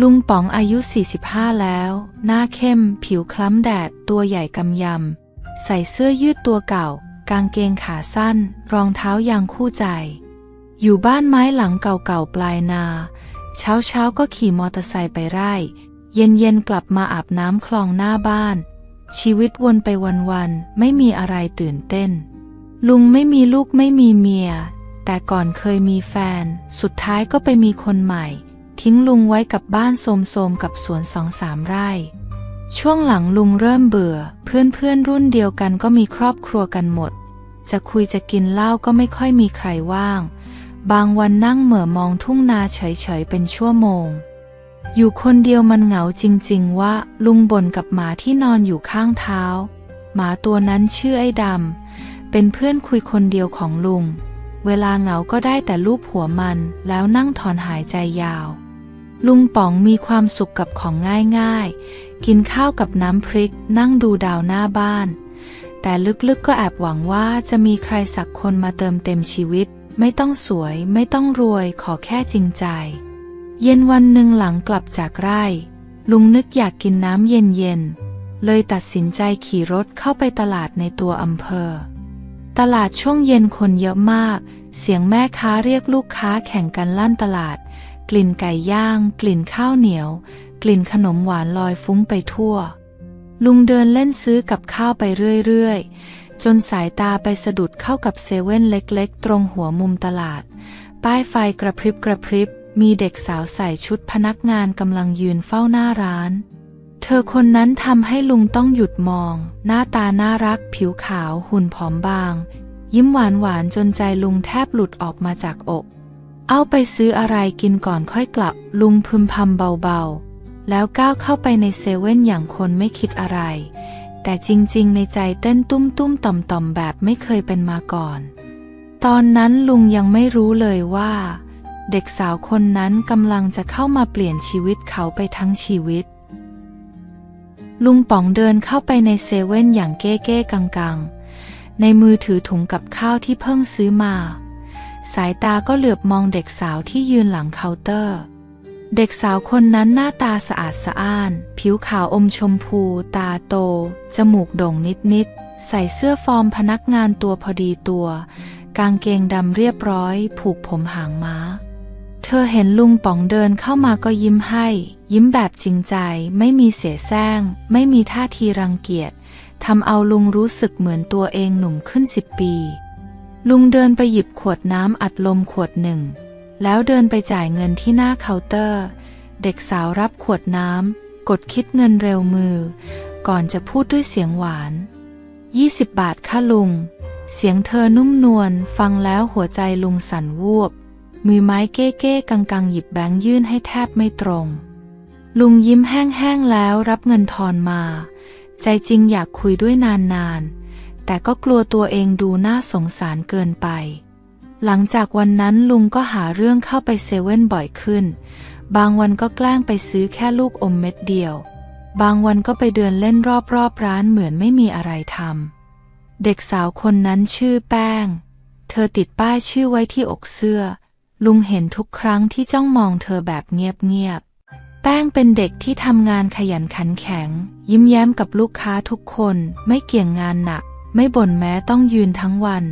ลุงป๋องอายุ 45 แล้ว หน้าเข้ม ผิวคล้ำแดด ตัวใหญ่กำยำ ใส่เสื้อยืดตัวเก่า กางเกงขาสั้น รองเท้ายางคู่ใจ อยู่บ้านไม้หลังเก่าๆปลายนาเช้าเช้าๆก็ขี่มอเตอร์ไซค์ไปไร่ เย็นๆกลับมาอาบน้ำคลองหน้าบ้าน ชีวิตวนไปวันๆ ไม่มีอะไรตื่นเต้น ลุงไม่มีลูกไม่มีเมีย แต่ก่อนเคยมีแฟน สุดท้ายก็ไปมีคนใหม่ ทิ้งลุงไว้กับบ้านโสมๆกับสวนสองสามไร่ ช่วงหลังลุงเริ่มเบื่อ เพื่อนๆรุ่นเดียวกันก็มีครอบครัวกันหมด จะคุยจะกินเหล้าก็ไม่ค่อยมีใครว่าง บางวันนั่งเหม่อมองทุ่งนาเฉยๆเป็นชั่วโมง อยู่คนเดียวมันเหงาจริงๆว่าลุงบ่นกับหมาที่นอนอยู่ข้างเท้า หมาตัวนั้นชื่อไอ้ดำเป็นเพื่อนคุยคนเดียวของลุงเวลาเหงาก็ได้แต่ลูบหัวมันแล้วนั่งถอนหายใจยาว ลุงป๋องมีความสุขกับของง่ายๆ กินข้าวกับน้ำพริกนั่งดูดาวหน้าบ้าน แต่ลึกๆก็แอบหวังว่าจะมีใครสักคนมาเติมเต็มชีวิต ไม่ต้องสวยไม่ต้องรวยขอแค่จริงใจ เย็นวันหนึ่งหลังกลับจากไร่ ลุงนึกอยากกินน้ำเย็นๆ เลยตัดสินใจขี่รถเข้าไปตลาดในตัวอำเภอ ตลาดช่วงเย็นคนเยอะมาก เสียงแม่ค้าเรียกลูกค้าแข่งกันลั่นตลาด กลิ่นไก่ย่าง กลิ่นข้าวเหนียว กลิ่นขนมหวานลอยฟุ้งไปทั่ว ลุงเดินเล่นซื้อกับข้าวไปเรื่อยๆ จนสายตาไปสะดุดเข้ากับเซเว่นเล็กๆ ตรงหัวมุมตลาด ป้ายไฟกระพริบกระพริบ มีเด็กสาวใส่ชุดพนักงานกำลังยืนเฝ้าหน้าร้าน เธอคนนั้นทำให้ลุงต้องหยุดมอง หน้าตาน่ารัก ผิวขาวหุ่นผอมบาง ยิ้มหวานหวานๆจนใจลุงแทบหลุดออกมาจากอก เอาไปซื้ออะไรกินก่อนค่อยกลับ ลุงพึมพำเบาๆ แล้วก้าวเข้าไปในเซเว่นอย่างคนไม่คิดอะไร แต่จริงๆ ในใจเต้นตุ้มตุ้มต่อมต่อมแบบไม่เคยเป็นมาก่อน ตอนนั้นลุงยังไม่รู้เลยว่า เด็กสาวคนนั้นกำลังจะเข้ามาเปลี่ยนชีวิตเขาไปทั้งชีวิต ลุงป๋องเดินเข้าไปในเซเว่นอย่างเก้เก้กังกังๆในมือถือถุงกับข้าวที่เพิ่งซื้อมา สายตาก็เหลือบมองเด็กสาวที่ยืนหลังเคาน์เตอร์ เด็กสาวคนนั้นหน้าตาสะอาดสะอ้าน ผิวขาวอมชมพู ตาโต จมูกโด่งนิดๆ ใส่เสื้อฟอร์มพนักงานตัวพอดีตัว กางเกงดำเรียบร้อย ผูกผมหางม้า เธอเห็นลุงป๋องเดินเข้ามาก็ยิ้มให้ ยิ้มแบบจริงใจ ไม่มีเสแสร้งไม่มีท่าทีรังเกียจทำเอาลุงรู้สึกเหมือนตัวเองหนุ่มขึ้นสิบปี ลุงเดินไปหยิบขวดน้ำอัดลมขวดหนึ่ง แล้วเดินไปจ่ายเงินที่หน้าเคาน์เตอร์ เด็กสาวรับขวดน้ำกดคิดเงินเร็วมือ ก่อนจะพูดด้วยเสียงหวาน 20 บาทค่ะลุง เสียงเธอนุ่มนวลฟังแล้วหัวใจลุงสั่นวูบ มือไม้เก้เก้กังกังหยิบแบงค์ยื่นให้แทบไม่ตรง ลุงยิ้มแห้งๆแล้วรับเงินทอนมา ใจจริงอยากคุยด้วยนานๆ แต่ก็กลัวตัวเองดูน่าสงสารเกินไป หลังจากวันนั้นลุงก็หาเรื่องเข้าไปเซเว่นบ่อยขึ้น บางวันก็แกล้งไปซื้อแค่ลูกอมเม็ดเดียว บางวันก็ไปเดินเล่นรอบๆร้านเหมือนไม่มีอะไรทำ เด็กสาวคนนั้นชื่อแป้ง เธอติดป้ายชื่อไว้ที่อกเสื้อ ลุงเห็นทุกครั้งที่จ้องมองเธอแบบเงียบๆ แป้งเป็นเด็กที่ทำงานขยันขันแข็ง ยิ้มแย้มกับลูกค้าทุกคน ไม่เกี่ยงงานหนัก ไม่บ่นแม้ต้องยืนทั้งวัน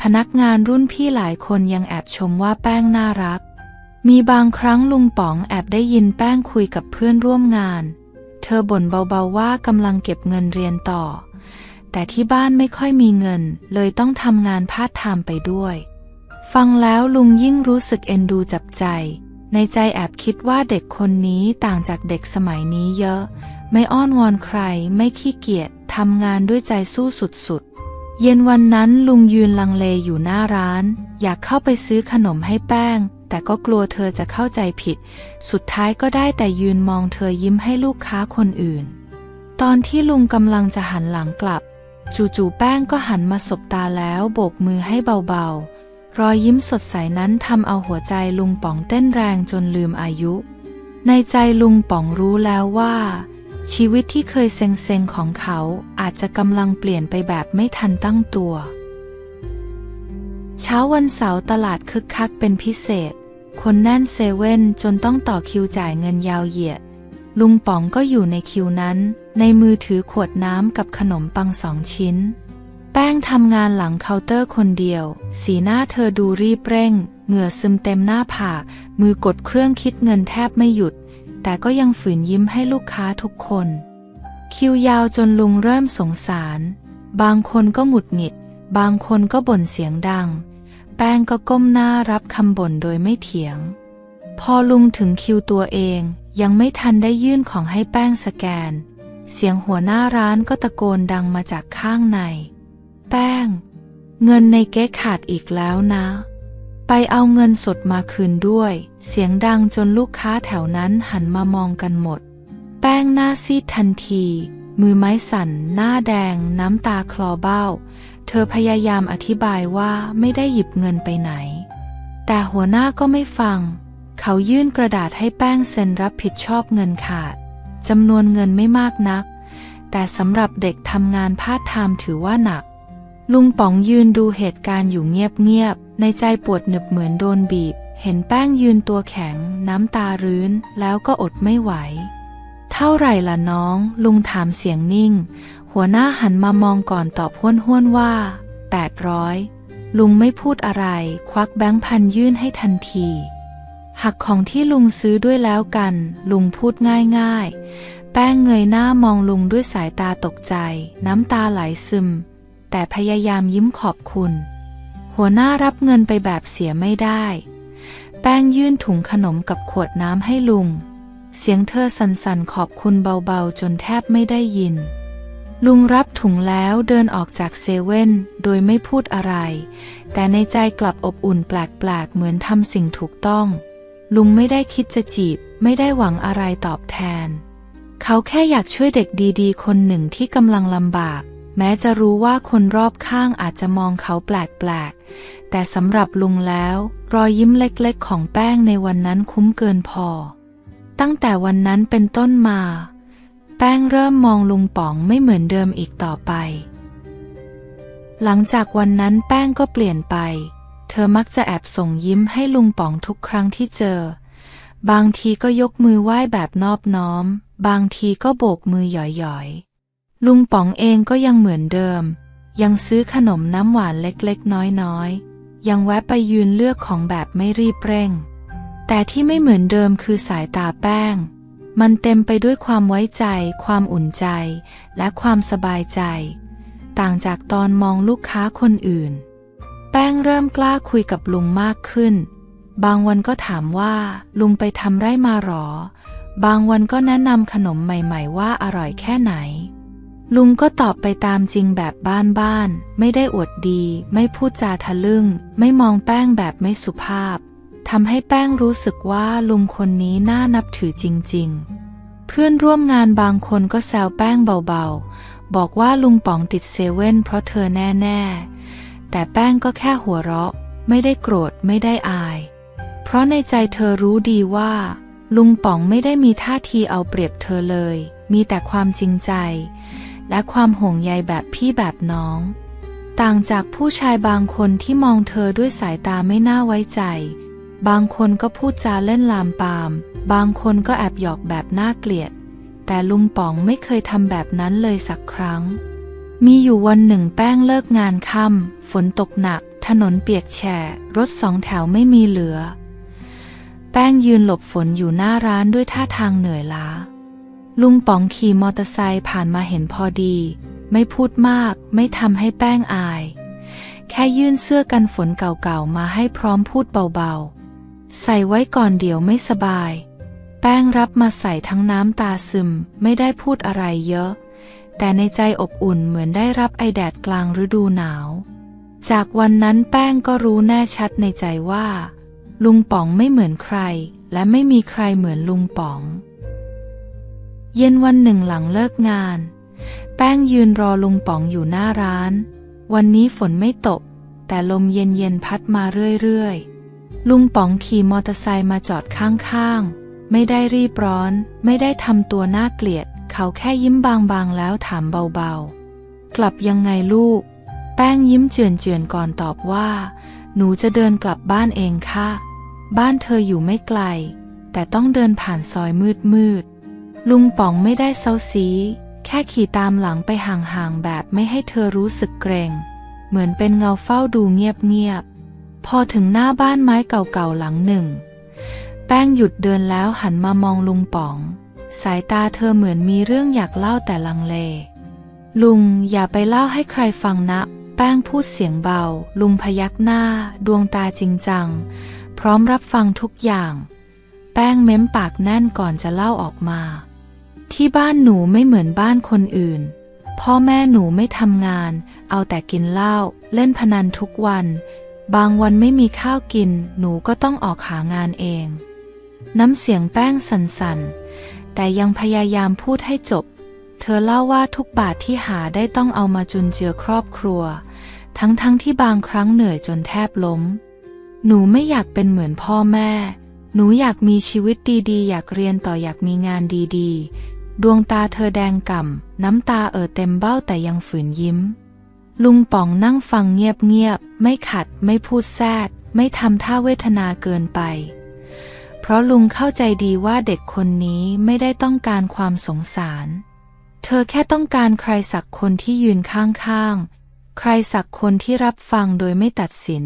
พนักงานรุ่นพี่หลายคนยังแอบชมว่าแป้งน่ารัก มีบางครั้งลุงป๋องแอบได้ยินแป้งคุยกับเพื่อนร่วมงาน เธอบ่นเบาๆว่ากำลังเก็บเงินเรียนต่อ แต่ที่บ้านไม่ค่อยมีเงิน เลยต้องทำงานพาร์ทไทม์ไปด้วย ฟังแล้วลุงยิ่งรู้สึกเอ็นดูจับใจ ในใจแอบคิดว่าเด็กคนนี้ต่างจากเด็กสมัยนี้เยอะ ไม่อ้อนวอนใครไม่ขี้เกียจทำงานด้วยใจสู้สุดๆ เย็นวันนั้นลุงยืนลังเลอยู่หน้าร้าน อยากเข้าไปซื้อขนมให้แป้ง แต่ก็กลัวเธอจะเข้าใจผิด สุดท้ายก็ได้แต่ยืนมองเธอยิ้มให้ลูกค้าคนอื่น ตอนที่ลุงกำลังจะหันหลังกลับ จู่ๆแป้งก็หันมาสบตาแล้วโบกมือให้เบาๆ รอยยิ้มสดใสนั้นทำเอาหัวใจลุงป๋องเต้นแรงจนลืมอายุ ในใจลุงป๋องรู้แล้วว่า ชีวิตที่เคยเซ็งๆของเขาอาจจะกำลังเปลี่ยนไปแบบไม่ทันตั้งตัว เช้าวันเสาร์ตลาดคึกคักเป็นพิเศษ คนแน่นเซเว่นจนต้องต่อคิวจ่ายเงินยาวเหยียด ลุงป๋องก็อยู่ในคิวนั้น ในมือถือขวดน้ำกับขนมปังสองชิ้น แป้งทำงานหลังเคาน์เตอร์คนเดียว สีหน้าเธอดูรีบเร่ง เหงื่อซึมเต็มหน้าผาก มือกดเครื่องคิดเงินแทบไม่หยุด แต่ก็ยังฝืนยิ้มให้ลูกค้าทุกคน คิวยาวจนลุงเริ่มสงสาร บางคนก็หงุดหงิด บางคนก็บ่นเสียงดัง แป้งก็ก้มหน้ารับคำบ่นโดยไม่เถียง พอลุงถึงคิวตัวเองยังไม่ทันได้ยื่นของให้แป้งสแกน เสียงหัวหน้าร้านก็ตะโกนดังมาจากข้างใน แป้ง เงินในเก๊ขาดอีกแล้วนะ ไปเอาเงินสดมาคืนด้วย เสียงดังจนลูกค้าแถวนั้นหันมามองกันหมด แป้งหน้าซีดทันที มือไม้สั่น หน้าแดง น้ำตาคลอเบ้า เธอพยายามอธิบายว่าไม่ได้หยิบเงินไปไหน แต่หัวหน้าก็ไม่ฟัง เขายื่นกระดาษให้แป้งเซ็นรับผิดชอบเงินขาดจำนวนเงินไม่มากนัก แต่สำหรับเด็กทำงานพาร์ทไทม์ถือว่าหนัก ลุงป๋องยืนดูเหตุการณ์อยู่เงียบๆ ในใจปวดหนึบเหมือนโดนบีบ เห็นแป้งยืนตัวแข็ง น้ำตารื้น แล้วก็อดไม่ไหว เท่าไหร่ล่ะน้อง ลุงถามเสียงนิ่ง หัวหน้าหันมามองก่อนตอบห้วนห้วนว่า 800 ลุงไม่พูดอะไร ควักแบงค์พันยื่นให้ทันที หักของที่ลุงซื้อด้วยแล้วกัน ลุงพูดง่ายๆ แป้งเงยหน้ามองลุงด้วยสายตาตกใจ น้ำตาไหลซึม แต่พยายามยิ้มขอบคุณ หัวหน้ารับเงินไปแบบเสียไม่ได้ แป้งยื่นถุงขนมกับขวดน้ำให้ลุง เสียงเธอสั่นๆขอบคุณเบาๆ จนแทบไม่ได้ยิน ลุงรับถุงแล้วเดินออกจากเซเว่นโดยไม่พูดอะไร แต่ในใจกลับอบอุ่นแปลกๆ เหมือนทำสิ่งถูกต้อง ลุงไม่ได้คิดจะจีบ ไม่ได้หวังอะไรตอบแทน เขาแค่อยากช่วยเด็กดีๆ คนหนึ่งที่กำลังลำบาก แม้จะรู้ว่าคนรอบข้างอาจจะมองเขาแปลกๆ แต่สำหรับลุงแล้ว รอยยิ้มเล็กๆ ของแป้งในวันนั้นคุ้มเกินพอ ตั้งแต่วันนั้นเป็นต้นมา แป้งเริ่มมองลุงป๋องไม่เหมือนเดิมอีกต่อไป หลังจากวันนั้นแป้งก็เปลี่ยนไป เธอมักจะแอบส่งยิ้มให้ลุงป๋องทุกครั้งที่เจอ บางทีก็ยกมือไหว้แบบนอบน้อม บางทีก็โบกมือหย่อยๆ ลุงป๋องเองก็ยังเหมือนเดิม ยังซื้อขนมน้ำหวานเล็กๆ น้อยๆ ยังแวะไปยืนเลือกของแบบไม่รีบเร่ง แต่ที่ไม่เหมือนเดิมคือสายตาแป้ง มันเต็มไปด้วยความไว้ใจ ความอุ่นใจ และความสบายใจ ต่างจากตอนมองลูกค้าคนอื่น แป้งเริ่มกล้าคุยกับลุงมากขึ้น บางวันก็ถามว่า ลุงไปทำไร่มาหรอ บางวันก็แนะนำขนมใหม่ ๆ ว่าอร่อยแค่ไหน ลุงก็ตอบไปตามจริงแบบบ้านๆ ไม่ได้อวดดี ไม่พูดจาทะลึ่ง ไม่มองแป้งแบบไม่สุภาพ ทำให้แป้งรู้สึกว่าลุงคนนี้น่านับถือจริงๆ เพื่อนร่วมงานบางคนก็แซวแป้งเบาๆ บอกว่าลุงป๋องติดเซเว่นเพราะเธอแน่ๆ แต่แป้งก็แค่หัวเราะ ไม่ได้โกรธไม่ได้อาย เพราะในใจเธอรู้ดีว่า ลุงป๋องไม่ได้มีท่าทีเอาเปรียบเธอเลย มีแต่ความจริงใจ และความห่วงใยแบบพี่แบบน้อง ต่างจากผู้ชายบางคนที่มองเธอด้วยสายตาไม่น่าไว้ใจ บางคนก็พูดจาเล่นลามปาม บางคนก็แอบหยอกแบบน่าเกลียด แต่ลุงป๋องไม่เคยทำแบบนั้นเลยสักครั้ง มีอยู่วันหนึ่งแป้งเลิกงานค่ำฝนตกหนัก ถนนเปียกแฉะรถสองแถวไม่มีเหลือ แป้งยืนหลบฝนอยู่หน้าร้านด้วยท่าทางเหนื่อยล้า ลุงป๋องขี่มอเตอร์ไซค์ผ่านมาเห็นพอดี ไม่พูดมาก ไม่ทำให้แป้งอาย แค่ยื่นเสื้อกันฝนเก่าๆมาให้พร้อมพูดเบาๆ ใส่ไว้ก่อนเดี๋ยวไม่สบาย แป้งรับมาใส่ทั้งน้ำตาซึม ไม่ได้พูดอะไรเยอะ แต่ในใจอบอุ่นเหมือนได้รับไอแดดกลางฤดูหนาว จากวันนั้นแป้งก็รู้แน่ชัดในใจว่า ลุงป๋องไม่เหมือนใคร และไม่มีใครเหมือนลุงป๋อง เย็นวันหนึ่งหลังเลิกงาน แป้งยืนรอลุงป๋องอยู่หน้าร้าน วันนี้ฝนไม่ตก แต่ลมเย็นๆพัดมาเรื่อยๆ ลุงป๋องขี่มอเตอร์ไซค์มาจอดข้างๆ ไม่ได้รีบร้อน ไม่ได้ทำตัวน่าเกลียด เขาแค่ยิ้มบางๆแล้วถามเบาๆ กลับยังไงลูก แป้งยิ้มเจือนๆก่อนตอบว่า หนูจะเดินกลับบ้านเองค่ะ บ้านเธออยู่ไม่ไกล แต่ต้องเดินผ่านซอยมืดมืดๆ ลุงป๋องไม่ได้เซาซี แค่ขี่ตามหลังไปห่างๆแบบไม่ให้เธอรู้สึกเกรง เหมือนเป็นเงาเฝ้าดูเงียบๆ พอถึงหน้าบ้านไม้เก่าๆหลังหนึ่ง แป้งหยุดเดินแล้วหันมามองลุงป๋อง สายตาเธอเหมือนมีเรื่องอยากเล่าแต่ลังเล ลุงอย่าไปเล่าให้ใครฟังนะ แป้งพูดเสียงเบา ลุงพยักหน้า ดวงตาจริงจัง พร้อมรับฟังทุกอย่าง แป้งเม้มปากแน่นก่อนจะเล่าออกมา ที่บ้านหนูไม่เหมือนบ้านคนอื่น พ่อแม่หนูไม่ทำงาน เอาแต่กินเหล้าเล่นพนันทุกวัน บางวันไม่มีข้าวกิน หนูก็ต้องออกหางานเอง น้ำเสียงแป้งสั่นๆ แต่ยังพยายามพูดให้จบ เธอเล่าว่าทุกบาทที่หาได้ต้องเอามาจุนเจือครอบครัว ทั้งๆทที่บางครั้งเหนื่อยจนแทบล้ม หนูไม่อยากเป็นเหมือนพ่อแม่ หนูอยากมีชีวิตดีๆ อยากเรียนต่ออยากมีงานดีๆ ดวงตาเธอแดงก่ำ น้ำตาเอ่อเต็มเบ้าแต่ยังฝืนยิ้ม ลุงป๋องนั่งฟังเงียบๆ ไม่ขัด ไม่พูดแทรก ไม่ทำท่าเวทนาเกินไป เพราะลุงเข้าใจดีว่าเด็กคนนี้ไม่ได้ต้องการความสงสาร เธอแค่ต้องการใครสักคนที่ยืนข้างๆ ใครสักคนที่รับฟังโดยไม่ตัดสิน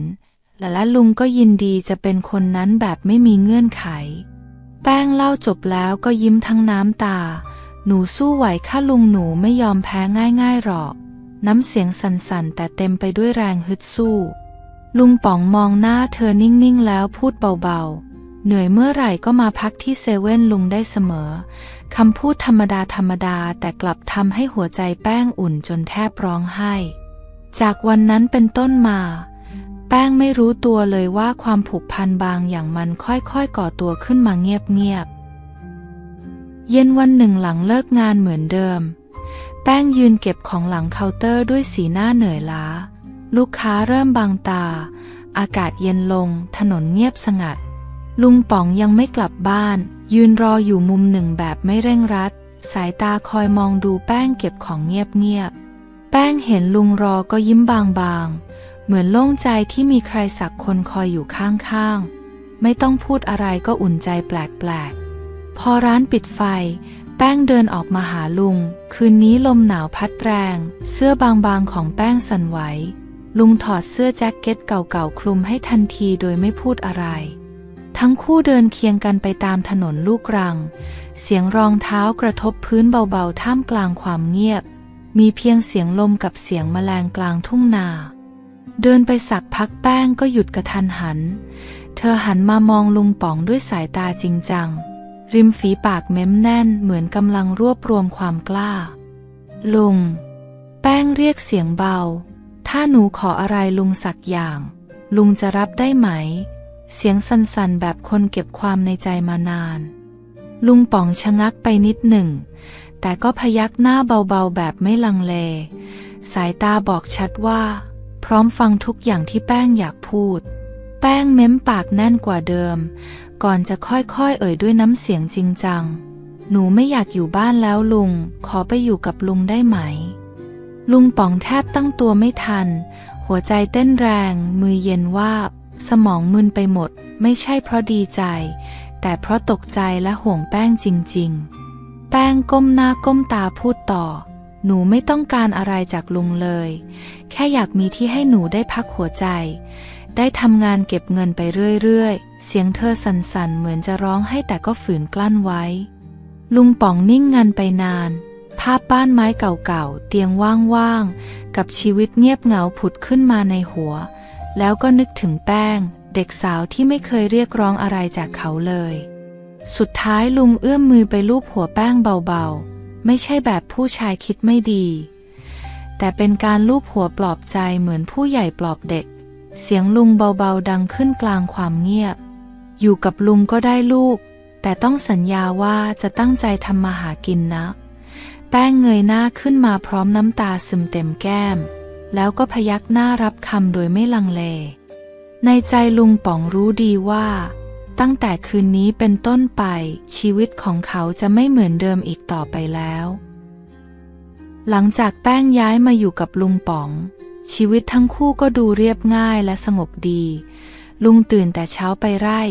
และและลุงก็ยินดีจะเป็นคนนั้นแบบไม่มีเงื่อนไข แป้งเล่าจบแล้วก็ยิ้มทั้งน้ำตา หนูสู้ไหวข้าลุงหนูไม่ยอมแพ้ง่ายๆหรอก น้ำเสียงสั่นๆ แต่เต็มไปด้วยแรงฮึดสู้ ลุงป๋องมองหน้าเธอนิ่งๆ แล้วพูดเบาๆ เหนื่อยเมื่อไหร่ก็มาพักที่เซเว่นลุงได้เสมอ คำพูดธรรมดาธรรมดาแต่กลับทำให้หัวใจแป้งอุ่นจนแทบร้องไห้ จากวันนั้นเป็นต้นมา แป้งไม่รู้ตัวเลยว่าความผูกพันบางอย่างมันค่อยๆ ก่อตัวขึ้นมาเงียบๆ เย็นวันหนึ่งหลังเลิกงานเหมือนเดิม แป้งยืนเก็บของหลังเคาน์เตอร์ด้วยสีหน้าเหนื่อยล้า ลูกค้าเริ่มบางตา อากาศเย็นลง ถนนเงียบสงัด ลุงป๋องยังไม่กลับบ้าน ยืนรออยู่มุมหนึ่งแบบไม่เร่งรัด สายตาคอยมองดูแป้งเก็บของเงียบๆ แป้งเห็นลุงรอก็ยิ้มบางๆ เหมือนโล่งใจที่มีใครสักคนคอยอยู่ข้างๆ ไม่ต้องพูดอะไรก็อุ่นใจแปลกๆ พอร้านปิดไฟ แป้งเดินออกมาหาลุง คืนนี้ลมหนาวพัดแรง เสื้อบางๆของแป้งสั่นไหว ลุงถอดเสื้อแจ็คเก็ตเก่าๆคลุมให้ทันทีโดยไม่พูดอะไร ทั้งคู่เดินเคียงกันไปตามถนนลูกรัง เสียงรองเท้ากระทบพื้นเบาๆท่ามกลางความเงียบ มีเพียงเสียงลมกับเสียงแมลงกลางทุ่งนา เดินไปสักพักแป้งก็หยุดกระทันหัน เธอหันมามองลุงป๋องด้วยสายตาจริงจัง ริมฝีปากเม้มแน่นเหมือนกำลังรวบรวมความกล้า ลุง แป้งเรียกเสียงเบา ถ้าหนูขออะไรลุงสักอย่าง ลุงจะรับได้ไหม เสียงสั่นๆแบบคนเก็บความในใจมานาน ลุงป๋องชะงักไปนิดหนึ่ง แต่ก็พยักหน้าเบาๆแบบไม่ลังเล สายตาบอกชัดว่า พร้อมฟังทุกอย่างที่แป้งอยากพูด แป้งเม้มปากแน่นกว่าเดิม ก่อนจะค่อยๆ เอ่ยด้วยน้ำเสียงจริงจัง หนูไม่อยากอยู่บ้านแล้วลุง ขอไปอยู่กับลุงได้ไหม ลุงป๋องแทบตั้งตัวไม่ทัน หัวใจเต้นแรง มือเย็นวาบ สมองมึนไปหมด ไม่ใช่เพราะดีใจ แต่เพราะตกใจและห่วงแป้งจริงๆ แป้งก้มหน้าก้มตาพูดต่อ หนูไม่ต้องการอะไรจากลุงเลย แค่อยากมีที่ให้หนูได้พักหัวใจ ได้ทำงานเก็บเงินไปเรื่อยๆ เสียงเธอสั่นๆ เหมือนจะร้องให้แต่ก็ฝืนกลั้นไว้ ลุงป๋องนิ่งงันไปนาน ภาพบ้านไม้เก่าๆ เตียงว่างๆ กับชีวิตเงียบเหงาผุดขึ้นมาในหัว แล้วก็นึกถึงแป้ง เด็กสาวที่ไม่เคยเรียกร้องอะไรจากเขาเลย สุดท้ายลุงเอื้อมมือไปลูบหัวแป้งเบาๆ ไม่ใช่แบบผู้ชายคิดไม่ดี แต่เป็นการลูบหัวปลอบใจเหมือนผู้ใหญ่ปลอบเด็ก เสียงลุงเบาๆดังขึ้นกลางความเงียบ อยู่กับลุงก็ได้ลูก แต่ต้องสัญญาว่าจะตั้งใจทำมาหากินนะ แป้งเงยหน้าขึ้นมาพร้อมน้ำตาซึมเต็มแก้ม แล้วก็พยักหน้ารับคำโดยไม่ลังเล ในใจลุงป๋องรู้ดีว่า ตั้งแต่คืนนี้เป็นต้นไปชีวิตของเขาจะไม่เหมือนเดิมอีกต่อไปแล้ว หลังจากแป้งย้ายมาอยู่กับลุงป๋อง ชีวิตทั้งคู่ก็ดูเรียบง่ายและสงบดี ลุงตื่นแต่เช้าไปไร่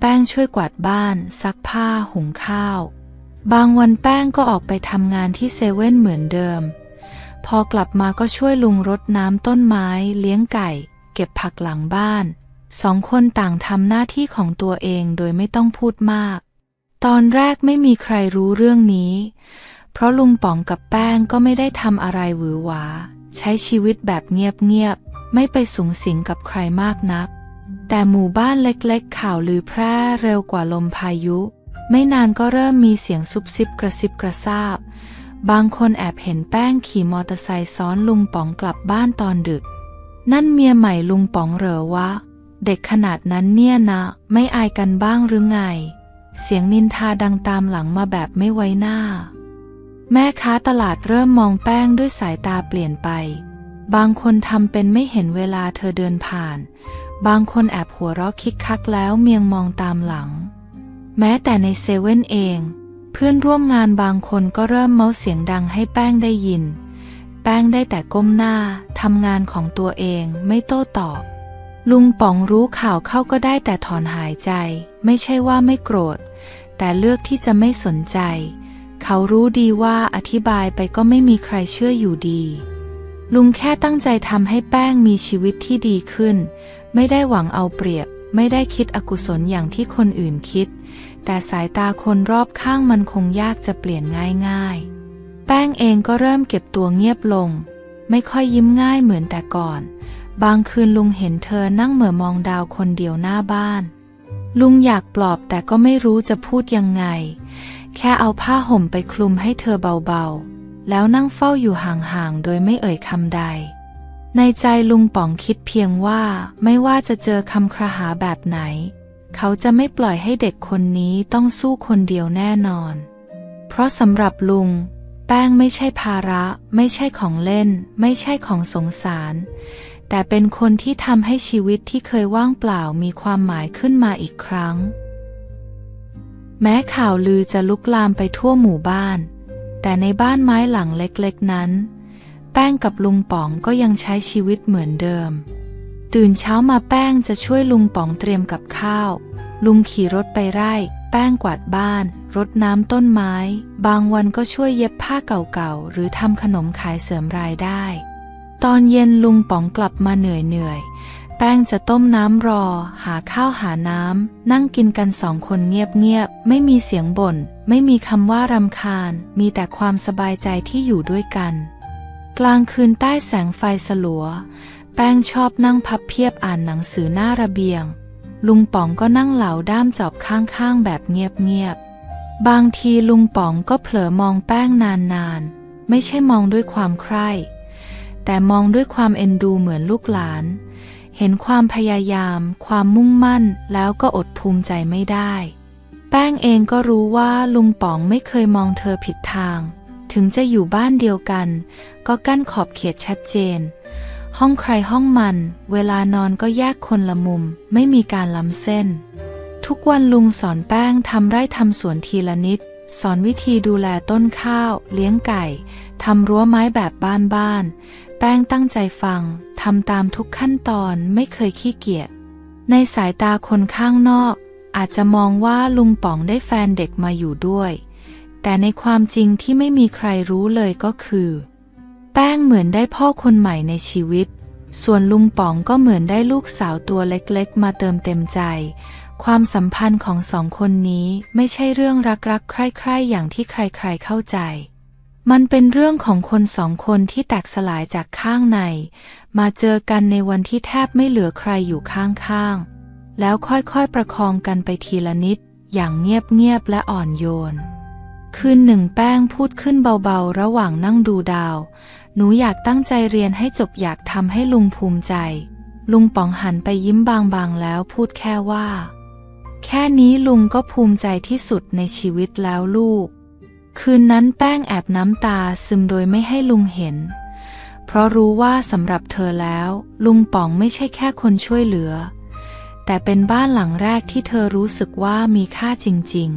แป้งช่วยกวาดบ้าน ซักผ้า หุงข้าว บางวันแป้งก็ออกไปทำงานที่เซเว่นเหมือนเดิม พอกลับมาก็ช่วยลุงรดน้ำต้นไม้ เลี้ยงไก่ เก็บผักหลังบ้าน สองคนต่างทำหน้าที่ของตัวเองโดยไม่ต้องพูดมาก ตอนแรกไม่มีใครรู้เรื่องนี้ เพราะลุงป๋องกับแป้งก็ไม่ได้ทำอะไรหวือหวา ใช้ชีวิตแบบเงียบๆ ไม่ไปสูงสิงกับใครมากนัก แต่หมู่บ้านเล็กๆ ข่าวลือแพร่เร็วกว่าลมพายุ ไม่นานก็เริ่มมีเสียงซุบซิบกระซิบกระซาบบางคนแอบเห็นแป้งขี่มอเตอร์ไซค์ซ้อนลุงป๋องกลับบ้านตอนดึก นั่นเมียใหม่ลุงป๋องเหรอวะ เด็กขนาดนั้นเนี่ยนะ ไม่อายกันบ้างหรือไง เสียงนินทาดังตามหลังมาแบบไม่ไว้หน้า แม่ค้าตลาดเริ่มมองแป้งด้วยสายตาเปลี่ยนไป บางคนทำเป็นไม่เห็นเวลาเธอเดินผ่าน บางคนแอบหัวเราะคิกคักแล้วเมียงมองตามหลัง แม้แต่ในเซเว่นเอง เพื่อนร่วมงานบางคนก็เริ่มเมาเสียงดังให้แป้งได้ยิน แป้งได้แต่ก้มหน้าทำงานของตัวเองไม่โต้ตอบ ลุงป๋องรู้ข่าวเข้าก็ได้แต่ถอนหายใจ ไม่ใช่ว่าไม่โกรธ แต่เลือกที่จะไม่สนใจเเขารู้ดีว่าอธิบายไปก็ไม่มีใครเชื่ออยู่ดี ลุงแค่ตั้งใจทำให้แป้งมีชีวิตที่ดีขึ้น ไม่ได้หวังเอาเปรียบ ไม่ได้คิดอกุศลอย่างที่คนอื่นคิด แต่สายตาคนรอบข้างมันคงยากจะเปลี่ยนง่ายๆ แป้งเองก็เริ่มเก็บตัวเงียบลง ไม่ค่อยยิ้มง่ายเหมือนแต่ก่อน บางคืนลุงเห็นเธอนั่งเหม่อมองดาวคนเดียวหน้าบ้าน ลุงอยากปลอบแต่ก็ไม่รู้จะพูดยังไง แค่เอาผ้าห่มไปคลุมให้เธอเบาๆ แล้วนั่งเฝ้าอยู่ห่างๆ โดยไม่เอ่ยคำใด ในใจลุงป๋องคิดเพียงว่าไม่ว่าจะเจอคำครหาแบบไหน เขาจะไม่ปล่อยให้เด็กคนนี้ต้องสู้คนเดียวแน่นอน เพราะสำหรับลุง แป้งไม่ใช่ภาระ ไม่ใช่ของเล่น ไม่ใช่ของสงสาร แต่เป็นคนที่ทำให้ชีวิตที่เคยว่างเปล่ามีความหมายขึ้นมาอีกครั้ง แม้ข่าวลือจะลุกลามไปทั่วหมู่บ้าน แต่ในบ้านไม้หลังเล็กๆนั้น แป้งกับลุงป๋องก็ยังใช้ชีวิตเหมือนเดิม ตื่นเช้ามาแป้งจะช่วยลุงป๋องเตรียมกับข้าว ลุงขี่รถไปไร่ แป้งกวาดบ้าน รดน้ำต้นไม้ บางวันก็ช่วยเย็บผ้าเก่าๆ หรือทำขนมขายเสริมรายได้ ตอนเย็นลุงป๋องกลับมาเหนื่อยๆ แป้งจะต้มน้ำรอ หาข้าวหาน้ำ นั่งกินกันสองคนเงียบๆ ไม่มีเสียงบ่น ไม่มีคำว่ารำคาญ มีแต่ความสบายใจที่อยู่ด้วยกัน กลางคืนใต้แสงไฟสลัว แป้งชอบนั่งพับเพียบอ่านหนังสือหน้าระเบียง ลุงป๋องก็นั่งเหลาด้ามจอบข้างๆ แบบเงียบๆ บางทีลุงป๋องก็เผลอมองแป้งนานๆ ไม่ใช่มองด้วยความใคร่ แต่มองด้วยความเอ็นดูเหมือนลูกหลาน เห็นความพยายาม ความมุ่งมั่นแล้วก็อดภูมิใจไม่ได้ แป้งเองก็รู้ว่าลุงป๋องไม่เคยมองเธอผิดทาง ถึงจะอยู่บ้านเดียวกัน ก็กั้นขอบเขตชัดเจน ห้องใครห้องมัน เวลานอนก็แยกคนละมุม ไม่มีการล้ำเส้น ทุกวันลุงสอนแป้งทำไร่ทำสวนทีละนิด สอนวิธีดูแลต้นข้าว เลี้ยงไก่ทำรั้วไม้แบบบ้านๆ แป้งตั้งใจฟังทำตามทุกขั้นตอนไม่เคยขี้เกียจ ในสายตาคนข้างนอก อาจจะมองว่าลุงป๋องได้แฟนเด็กมาอยู่ด้วย แต่ในความจริงที่ไม่มีใครรู้เลยก็คือ แป้งเหมือนได้พ่อคนใหม่ในชีวิต ส่วนลุงป๋องก็เหมือนได้ลูกสาวตัวเล็กๆ มาเติมเต็มใจ ความสัมพันธ์ของสองคนนี้ไม่ใช่เรื่องรักๆ ใคร่ๆ อย่างที่ใครๆ เข้าใจ มันเป็นเรื่องของคนสองคนที่แตกสลายจากข้างใน มาเจอกันในวันที่แทบไม่เหลือใครอยู่ข้างๆ แล้วค่อยๆประคองกันไปทีละนิด อย่างเงียบๆและอ่อนโยน คืนหนึ่งแป้งพูดขึ้นเบาๆ ระหว่างนั่งดูดาว หนูอยากตั้งใจเรียนให้จบอยากทำให้ลุงภูมิใจ ลุงป๋องหันไปยิ้มบางๆ แล้วพูดแค่ว่า แค่นี้ลุงก็ภูมิใจที่สุดในชีวิตแล้วลูก คืนนั้นแป้งแอบน้ำตาซึมโดยไม่ให้ลุงเห็น เพราะรู้ว่าสำหรับเธอแล้ว ลุงป๋องไม่ใช่แค่คนช่วยเหลือ แต่เป็นบ้านหลังแรกที่เธอรู้สึกว่ามีค่าจริง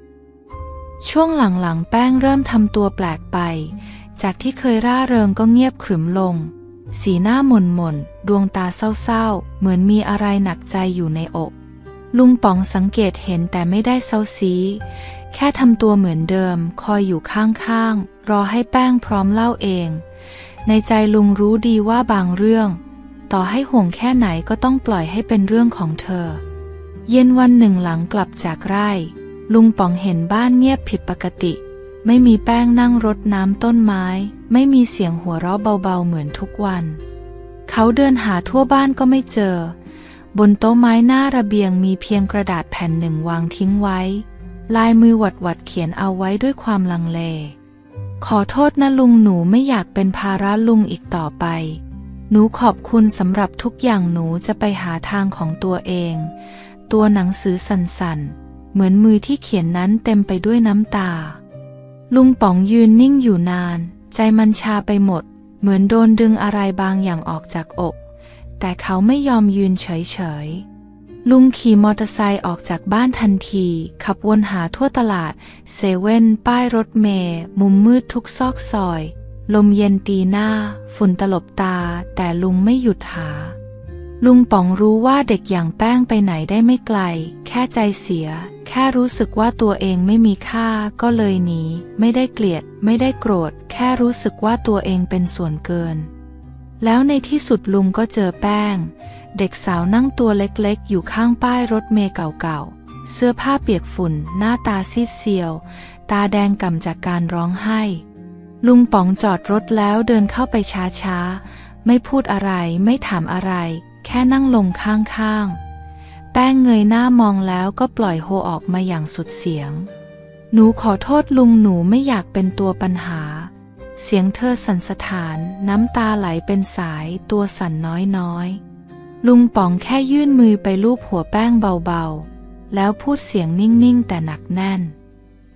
ๆ ช่วงหลังๆ แป้งเริ่มทำตัวแปลกไป จากที่เคยร่าเริงก็เงียบขรึมลง สีหน้าหม่นหม่นดวงตาเศร้าๆ เหมือนมีอะไรหนักใจอยู่ในอก ลุงป๋องสังเกตเห็นแต่ไม่ได้เซาซี แค่ทำตัวเหมือนเดิม คอยอยู่ข้างๆ รอให้แป้งพร้อมเล่าเอง ในใจลุงรู้ดีว่าบางเรื่อง ต่อให้ห่วงแค่ไหนก็ต้องปล่อยให้เป็นเรื่องของเธอ เย็นวันหนึ่งหลังกลับจากไร่ ลุงป๋องเห็นบ้านเงียบผิดปกติ ไม่มีแป้งนั่งรดน้ำต้นไม้ ไม่มีเสียงหัวเราะเบาๆเหมือนทุกวัน เขาเดินหาทั่วบ้านก็ไม่เจอ บนโต๊ะไม้หน้าระเบียงมีเพียงกระดาษแผ่นหนึ่งวางทิ้งไว้ ลายมือหวัดหวัดเขียนเอาไว้ด้วยความลังเล ขอโทษนะลุงหนูไม่อยากเป็นภาระลุงอีกต่อไป หนูขอบคุณสำหรับทุกอย่างหนูจะไปหาทางของตัวเอง ตัวหนังสือสั่นๆ เหมือนมือที่เขียนนั้นเต็มไปด้วยน้ำตา ลุงป๋องยืนนิ่งอยู่นาน ใจมันชาไปหมด เหมือนโดนดึงอะไรบางอย่างออกจากอก แต่เขาไม่ยอมยืนเฉยๆ ลุงขี่มอเตอร์ไซค์ออกจากบ้านทันที ขับวนหาทั่วตลาด เซเว่น ป้ายรถเมล์มุมมืดทุกซอกซอย ลมเย็นตีหน้า ฝุ่นตลบตา แต่ลุงไม่หยุดหา ลุงป๋องรู้ว่าเด็กอย่างแป้งไปไหนได้ไม่ไกล แค่ใจเสีย แค่รู้สึกว่าตัวเองไม่มีค่าก็เลยหนี ไม่ได้เกลียด ไม่ได้โกรธ แค่รู้สึกว่าตัวเองเป็นส่วนเกิน แล้วในที่สุดลุงก็เจอแป้ง เด็กสาวนั่งตัวเล็กๆ อยู่ข้างป้ายรถเมล์เก่าๆ เสื้อผ้าเปียกฝุ่น หน้าตาซีดเซียว ตาแดงก่ำจากการร้องไห้ ลุงป๋องจอดรถแล้วเดินเข้าไปช้าๆ ไม่พูดอะไรไม่ถามอะไร แค่นั่งลงข้างๆ แป้งเงยหน้ามองแล้วก็ปล่อยโฮออกมาอย่างสุดเสียง หนูขอโทษลุงหนูไม่อยากเป็นตัวปัญหา เสียงเธอสั่นสะท้าน น้ำตาไหลเป็นสายตัวสั่นน้อยๆ ลุงป๋องแค่ยื่นมือไปลูบหัวแป้งเบาๆ แล้วพูดเสียงนิ่งๆ แต่หนักแน่น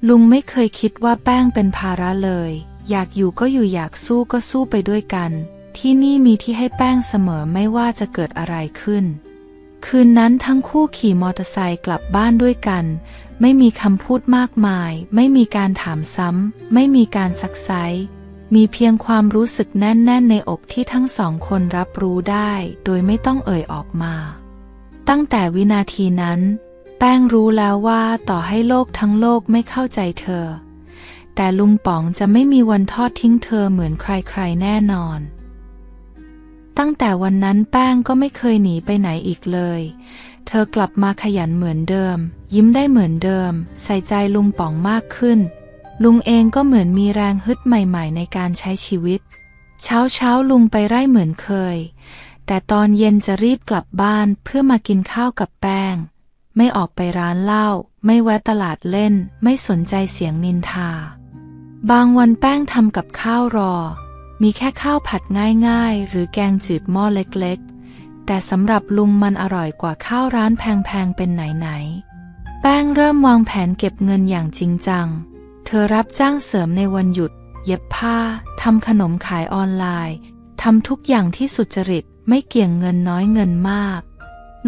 ลุงไม่เคยคิดว่าแป้งเป็นภาระเลย อยากอยู่ก็อยู่อยากสู้ก็สู้ไปด้วยกัน ที่นี่มีที่ให้แป้งเสมอไม่ว่าจะเกิดอะไรขึ้น คืนนั้นทั้งคู่ขี่มอเตอร์ไซค์กลับบ้านด้วยกัน ไม่มีคำพูดมากมาย ไม่มีการถามซ้ำ ไม่มีการซักไซ มีเพียงความรู้สึกแน่น ๆ ในอกที่ทั้งสองคนรับรู้ได้ โดยไม่ต้องเอ่ยออกมา ตั้งแต่วินาทีนั้น แป้งรู้แล้วว่าต่อให้โลกทั้งโลกไม่เข้าใจเธอ แต่ลุงป๋องจะไม่มีวันทอดทิ้งเธอเหมือนใครๆแน่นอน ตั้งแต่วันนั้นแป้งก็ไม่เคยหนีไปไหนอีกเลย เธอกลับมาขยันเหมือนเดิม ยิ้มได้เหมือนเดิม ใส่ใจลุงป๋องมากขึ้น ลุงเองก็เหมือนมีแรงฮึดใหม่ๆ ในการใช้ชีวิต เช้าเช้าลุงไปไร่เหมือนเคย แต่ตอนเย็นจะรีบกลับบ้านเพื่อมากินข้าวกับแป้ง ไม่ออกไปร้านเหล้าไม่แวะตลาดเล่น ไม่สนใจเสียงนินทา บางวันแป้งทำกับข้าวรอ มีแค่ข้าวผัดง่ายๆ หรือแกงจืดหม้อเล็กๆ แต่สำหรับลุงมันอร่อยกว่าข้าวร้านแพงๆเป็นไหนๆ แป้งเริ่มวางแผนเก็บเงินอย่างจริงจัง เธอรับจ้างเสริมในวันหยุด เย็บผ้า ทำขนมขายออนไลน์ทำทุกอย่างที่สุจริตไม่เกี่ยงเงินน้อยเงินมาก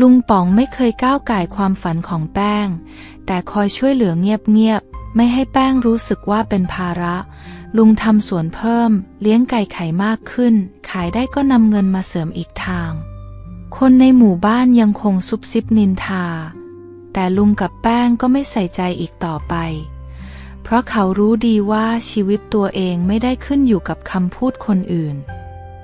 ลุงป๋องไม่เคยก้าวไก่ความฝันของแป้ง แต่คอยช่วยเหลือเงียบๆ ไม่ให้แป้งรู้สึกว่าเป็นภาระ ลุงทำสวนเพิ่ม เลี้ยงไก่ไข่มากขึ้น ขายได้ก็นำเงินมาเสริมอีกทาง คนในหมู่บ้านยังคงซุบซิบนินทา แต่ลุงกับแป้งก็ไม่ใส่ใจอีกต่อไป เพราะเขารู้ดีว่าชีวิตตัวเองไม่ได้ขึ้นอยู่กับคำพูดคนอื่น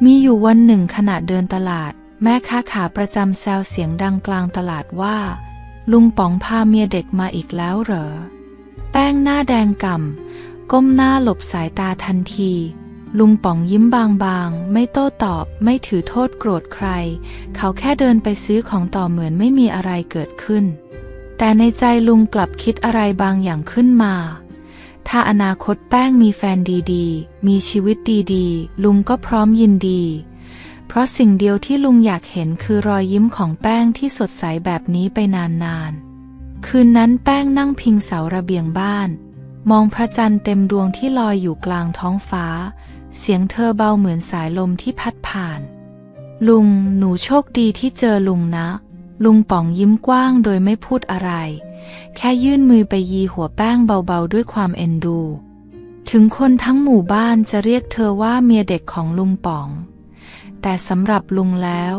มีอยู่วันหนึ่งขณะเดินตลาด แม่ค้าขาประจำแซวเสียงดังกลางตลาดว่า ลุงป๋องพาเมียเด็กมาอีกแล้วเหรอ แป้งหน้าแดงก่ำก้มหน้าหลบสายตาทันที ลุงป๋องยิ้มบางๆ ไม่โต้ตอบ ไม่ถือโทษโกรธใคร เขาแค่เดินไปซื้อของต่อเหมือนไม่มีอะไรเกิดขึ้น แต่ในใจลุงกลับคิดอะไรบางอย่างขึ้นมา ถ้าอนาคตแป้งมีแฟนดีๆ มีชีวิตดีๆ ลุงก็พร้อมยินดี เพราะสิ่งเดียวที่ลุงอยากเห็นคือรอยยิ้มของแป้งที่สดใสแบบนี้ไปนานๆ คืนนั้นแป้งนั่งพิงเสาระเบียงบ้าน มองพระจันทร์เต็มดวงที่ลอยอยู่กลางท้องฟ้า เสียงเธอเบาเหมือนสายลมที่พัดผ่าน ลุง หนูโชคดีที่เจอลุงนะ ลุงป๋องยิ้มกว้างโดยไม่พูดอะไร แค่ยื่นมือไปยีหัวแป้งเบาๆด้วยความเอ็นดู ถึงคนทั้งหมู่บ้านจะเรียกเธอว่าเมียเด็กของลุงป๋อง แต่สำหรับลุงแล้ว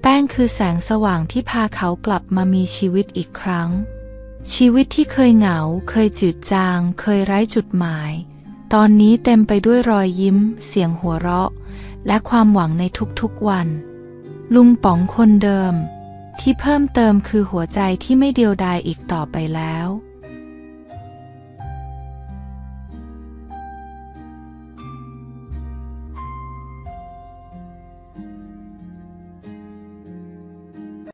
แป้งคือแสงสว่างที่พาเขากลับมามีชีวิตอีกครั้ง ชีวิตที่เคยเหงา เคยจืดจาง เคยไร้จุดหมาย ตอนนี้เต็มไปด้วยรอยยิ้ม เสียงหัวเราะ และความหวังในทุกๆวัน ลุงป๋องคนเดิม ที่เพิ่มเติมคือหัวใจที่ไม่เดียวดายอีกต่อไปแล้ว